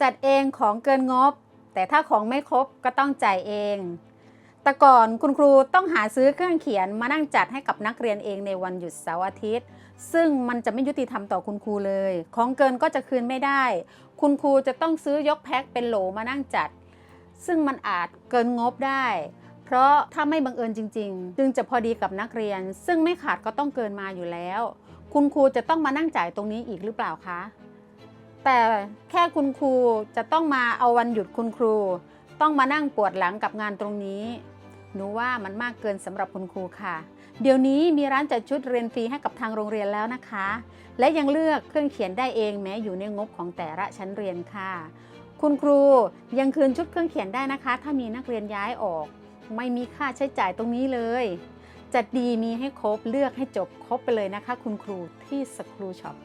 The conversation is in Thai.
จัดเองของเกินงบ แต่ถ้าของไม่ครบก็ต้องจ่ายเอง แต่ก่อนคุณครูต้องหาซื้อเครื่องเขียนมานั่งจัดให้กับนักเรียนเองในวันหยุดเสาร์อาทิตย์ ซึ่งมันจะไม่ยุติธรรมต่อคุณครูเลย ของเกินก็จะคืนไม่ได้ คุณครูจะต้องซื้อยกแพ็คเป็นโหลมานั่งจัด ซึ่งมันอาจเกินงบได้เพราะถ้าไม่บังเอิญจริง ๆ จึงจะพอดีกับนักเรียน ซึ่งไม่ขาดก็ต้องเกินมาอยู่แล้ว คุณครูจะต้องมานั่งจ่ายตรงนี้อีกหรือเปล่าคะ แต่แค่คุณครูจะต้องมาเอาวันหยุดคุณครู ต้องมานั่งปวดหลังกับงานตรงนี้ หนูว่ามันมากเกินสำหรับคุณครูค่ะ เดี๋ยวนี้มีร้านจัดชุดเรียนฟรีให้กับทางโรงเรียนแล้วนะคะ และยังเลือกเครื่องเขียนได้เองแม้อยู่ในงบของแต่ละชั้นเรียนค่ะ คุณครูยังคืนชุดเครื่องเขียนได้นะคะ ถ้ามีนักเรียนย้ายออก ไม่มีค่าใช้จ่ายตรงนี้เลยจัดดีมีให้ครบเลือกให้จบครบไปเลยนะคะ คุณครูที่สครูช็อป